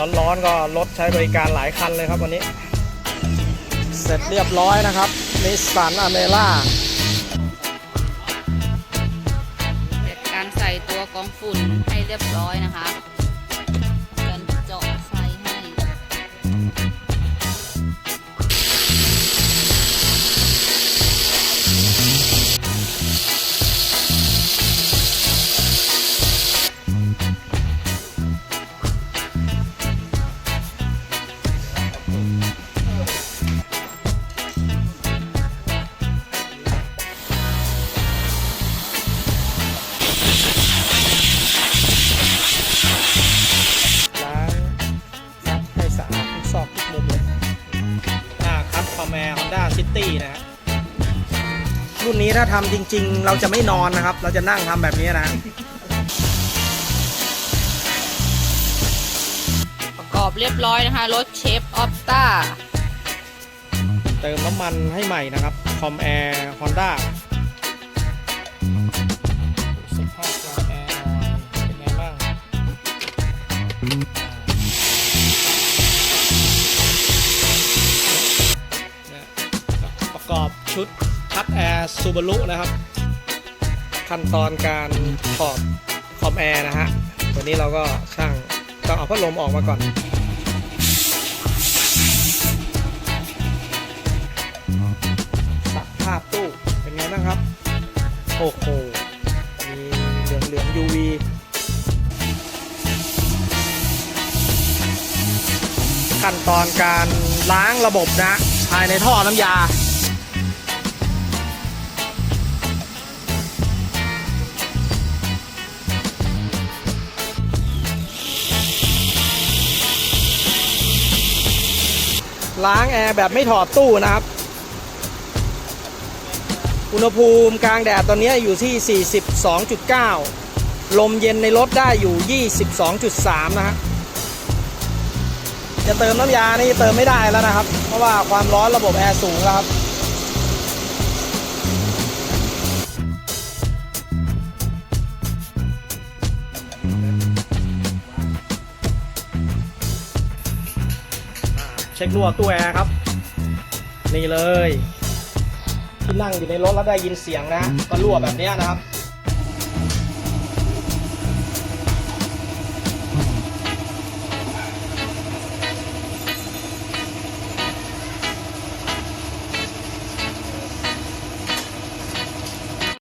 ร้อนๆก็รถใช้บริการหลายคันเลยครับวันนี้ เสร็จเรียบร้อยนะครับนิสสันอเมร่าการใส่ตัวกองฝุ่นให้เรียบร้อยนะคะ ล้างคัดให้สะอาดทุกซอกทุกมุมเลยหน้าคัดคอมแอร์ฮอนด้าซิตี้นะฮะรุ่นนี้ถ้าทำจริง ๆ เราจะไม่นอนนะครับ เราจะนั่งทำแบบนี้นะ เรียบร้อยนะคะ รถเชฟออฟต้าเติมน้ำมันให้ใหม่นะครับ คอมแอร์ฮอนด้าสภาพคอมแอร์เป็นไงบ้างประกอบชุดคัดแอร์ซูบารุนะครับ ขั้นตอนการถอดคอมแอร์นะฮะวันนี้เราก็ช่างต้องเอาพัดลมออกมาก่อน โอ้โห มีเหลืองเหลือง UV ขั้นตอนการล้างระบบนะ ภายในท่อน้ำยาล้างแอร์แบบไม่ถอดตู้นะครับ อุณหภูมิกลางแดดตอนนี้อยู่ที่ 42.9 ลมเย็นในรถได้อยู่ 22.3 นะฮะ จะเติมน้ำยานี่เติมไม่ได้แล้วนะครับ เพราะว่าความร้อนระบบแอร์สูงแล้วครับเช็ครั่วตู้แอร์ครับ นี่เลย ที่นั่งอยู่ในรถแล้วได้ยินเสียงนะก็รั่วแบบเนี้ยนะครับ